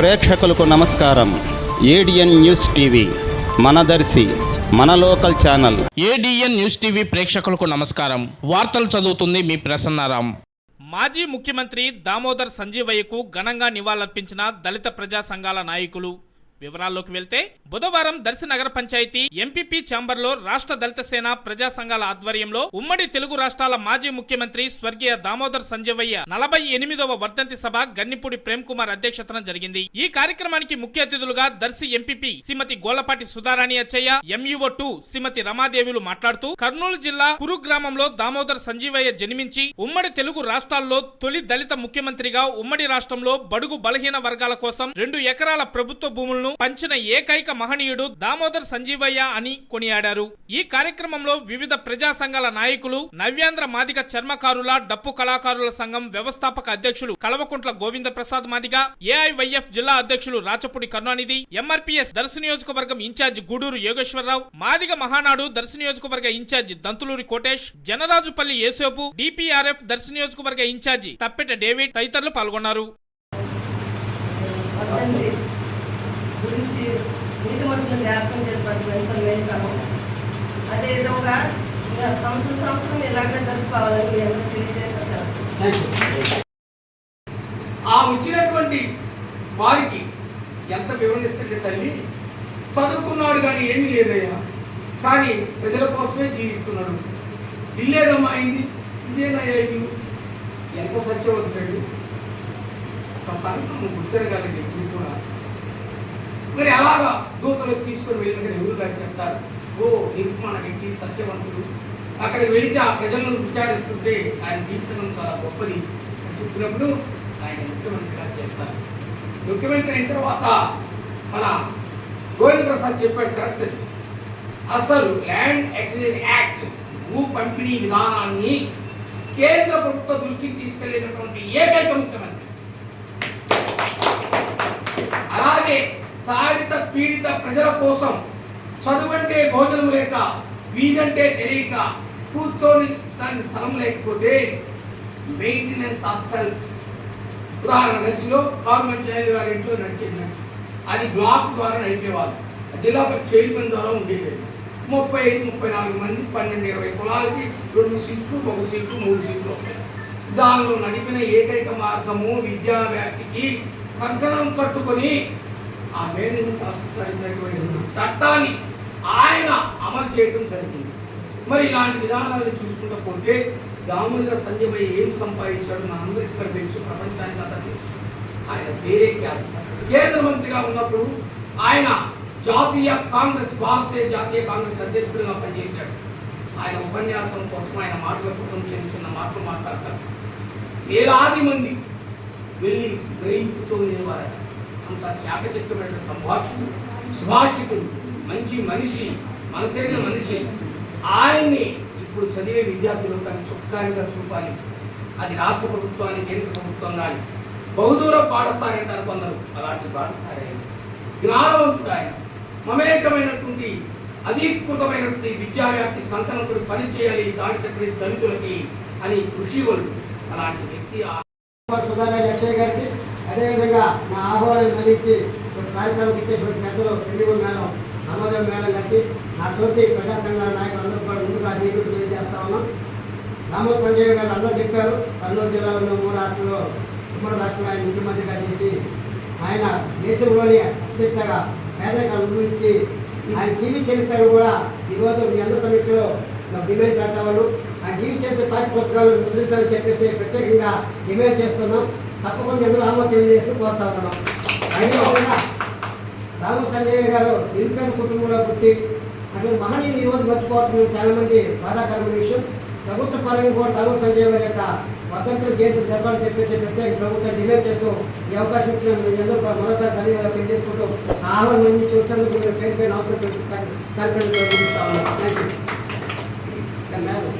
ప్రేక్షకులకు నమస్కారం. ADN news TV మనదర్శి మన local channel. ADN news TV ప్రేక్షకులకు నమస్కారం. వార్తలు చదువుతుంది మీ ప్రసన్నారాం. మాజీ ముఖ్యమంత్రి దామోదర్ సంజీవయ్యకు ఘనంగా నివాళులర్పించిన దళిత ప్రజా సంఘాల నాయకులు వివరాల్లోకి వెళ్తే బుధవారం దర్శి నగర పంచాయతీ ఎంపీపీ ఛాంబర్లో రాష్ట్ర దళిత సేన ప్రజా సంఘాల ఆధ్వర్యంలో ఉమ్మడి తెలుగు రాష్ట్రాల మాజీ ముఖ్యమంత్రి స్వర్గీయ దామోదర్ సంజీవయ్య నలభై ఎనిమిదవ వర్ధంతి సభ గన్నిపూడి ప్రేమ్ కుమార్ అధ్యక్షతన జరిగింది. ఈ కార్యక్రమానికి ముఖ్య అతిథులుగా Darsi MPP Shrimati Golapati Sudharani Achhaiah MEO two Shrimati రమాదేవిలు మాట్లాడుతూ కర్నూలు జిల్లా కురు గ్రామంలో దామోదర్ సంజీవయ్య జన్మించి ఉమ్మడి తెలుగు రాష్ట్రాల్లో తొలి దళిత ముఖ్యమంత్రిగా ఉమ్మడి రాష్ట్రంలో బడుగు బలహీన వర్గాల కోసం రెండు ఎకరాల ప్రభుత్వ భూములను పంచిన ఏకైక మహనీయుడు దామోదర్ సంజీవయ్య అని కొనియాడారు. ఈ కార్యక్రమంలో వివిధ ప్రజా సంఘాల నాయకులు నవ్యాంధ్ర మాదిగ చర్మకారుల డప్పు కళాకారుల సంఘం వ్యవస్థాపక అధ్యక్షులు కలవకుంట్ల గోవింద ప్రసాద్ మాదిగ ఏఐవైఎఫ్ జిల్లా అధ్యక్షులు రాచపూడి కరుణానిధి ఎంఆర్పీఎస్ దర్శ నియోజకవర్గం ఇన్ఛార్జ్ గూడూరు యోగేశ్వరరావు మాదిగ మహానాడు దర్శ నియోజకవర్గ ఇన్ఛార్జ్ దంతులూరి కోటేష్ జనరాజుపల్లి ఏసేపు డిపిఆర్ఎఫ్ దర్శ నియోజకవర్గ ఇన్ఛార్జి తప్పెట డేవిడ్ తదితరులు పాల్గొన్నారు. జ్ఞాపకం చేసుకోవడం ఎంతో మేలుకరం అదేవిధంగా ఇంకా సంవత్సరం సంవత్సరం ఎలాగైనా జరుపుకోవాలని మీ అందరూ తెలియజేస్తారు ఆ వచ్చినటువంటి వారికి ఎంత వివరణిస్తుంటే తల్లి చదువుకున్నాడు కానీ ఏమీ లేదయ్యా. కానీ ప్రజల కోసమే జీవిస్తున్నాడు. ఇల్లేదమ్మా అయింది ఇదేనయ్యా ఇల్లు ఎంత సత్యవంతుడు ఒక సంఘం గుర్తిరగాలి ఎప్పుడు కూడా. మరి అలాగా దూతలు తీసుకొని వెళ్ళిన ఎవరు గారు చెప్తారు? ఓ నిర్మాణ వ్యక్తి సత్యవంతుడు. అక్కడికి వెళితే ఆ ప్రజలను విచారిస్తుంటే ఆయన జీవితం చాలా గొప్పది అని చెప్పినప్పుడు ఆయన ముఖ్యమంత్రిగా చేస్తారు. ముఖ్యమంత్రి అయిన తర్వాత మన గోవింద ప్రసాద్ చెప్పాడు కరెక్ట్. అసలు ల్యాండ్ అక్విజిషన్ యాక్ట్ భూ పంపిణీ విధానాన్ని కేంద్ర ప్రభుత్వ దృష్టికి తీసుకెళ్ళినటువంటి ఏకైక ముఖ్యమంత్రి అలాగే తాడిత పీడిత ప్రజల కోసం చదువంటే భోజనం లేక వీధంటే తెలియక కూర్చొని దాని స్థలం లేకపోతే మెయింటెనెన్స్ హాస్టల్స్ ఉదాహరణ దర్శిలో కారు పంచాయతీ గారి ఇంట్లో నడిచేది నడిచి అది బ్లాక్ ద్వారా నడిపేవాళ్ళు. జిల్లా చైర్మన్ ద్వారా ఉండేది ముప్పై ఐదు ముప్పై నాలుగు మంది పన్నెండు ఇరవై కులాలకి రెండు సీట్లు ఒక సీట్లు మూడు సీట్లు వస్తాయి. దానిలో నడిపిన ఏకైక మార్గము విద్యా వ్యాప్తికి కంకణం కట్టుకొని ఆ మేనేజ్మెంట్ హాస్పిటల్ చట్టాన్ని ఆయన అమలు చేయడం జరిగింది. మరి ఇలాంటి విధానాలను చూసుకుంటూ పోతే దామోదర సంజయ్ ఏం సంపాదించాడు మనందరికీ ఇక్కడ తెలుసు ప్రపంచానికి అంతా తెలుసు. ఆయన పేరే కాదు. కేంద్ర మంత్రిగా ఉన్నప్పుడు ఆయన జాతీయ కాంగ్రెస్ భారతీయ జాతీయ కాంగ్రెస్ అధ్యక్షుడిగా పనిచేశాడు. ఆయన ఉపన్యాసం కోసం ఆయన మాటల కోసం చిన్న చిన్న మాటలు మాట్లాడతారు. వేలాది మంది వెళ్ళి గ్రహింపుతో ఉండేవారట అంత చాకచక్యమైన సంభాషకుడు సుభాషికుడు మంచి మనిషి మనసైన మనిషి. ఆయన్ని ఇప్పుడు చదివే విద్యార్థులు తన చుట్టానిగా చూపాలి. అది రాష్ట్ర ప్రభుత్వానికి కేంద్ర ప్రభుత్వం కానీ బహుదూర పాఠశాల అంటారు కొందరు అలాంటి పాఠశాల. జ్ఞానవంతుడు ఆయన మమేకమైనటువంటి అధీకృతమైనటువంటి విద్యావ్యాప్తి కంకణకుడు పని చేయాలి దాని దళితులకి అని కృషి వాళ్ళు అలాంటి వ్యక్తి ఆ గారికి అదేవిధంగా నా ఆహ్వానం మన్నించి కార్యక్రమం ఇచ్చేటువంటి పెద్దలు పెళ్ళిగూడ మేడం నమోదయం మేడం గారికి నా తోటి ప్రజా సంఘాల నాయకులు అందరూ కూడా ముందుగా నీకు తెలియజేస్తా ఉన్నాం. రామో సంజయ్ గారు అందరూ చెప్పారు కర్నూలు జిల్లాలో ఉన్న మూడు రాష్ట్రంలో ఉమ్మడి రాష్ట్రం ఆయన ముఖ్యమంత్రిగా చేసి ఆయన దేశంలోని అత్యంతగా పేదరికాలు అనుభవించి ఆయన జీవిత చరిత్రను కూడా ఈరోజు మీ అందరి సమీక్షలో డిమాండ్ పెడతామను ఆ జీవిత చరిత్ర పాఠ్య పుస్తకాలు ముద్రించాలని చెప్పేసి ప్రత్యేకంగా డిమాండ్ చేస్తున్నాం. తప్పకుండా అందరూ ఆమోదం తెలియజేసి కోరుతా ఉన్నాం? అయినా రామ సంజయ్ గారు నిరుపేద కుటుంబంలో పుట్టి అటువంటి మహనీయులు ఈరోజు రోజు మర్చిపోవటం చాలా బాధాకరమైన విషయం. ప్రభుత్వ పరంగా కూడా రామ సంజయ్ గారి యొక్క వర్ధంతులు జయంతులు జరపాలని చెప్పేసి ప్రత్యేక ప్రభుత్వం డిమాండ్ చేస్తూ ఈ అవకాశం ఇచ్చిన మీ కూడా మరోసారి ధన్యవాదాలు తెలియజేసుకుంటూ ఆ ఆహ్వానం నుంచి వచ్చినందుకు మీరు పేరు పైన అవసరం కార్యక్రమం థ్యాంక్ యూ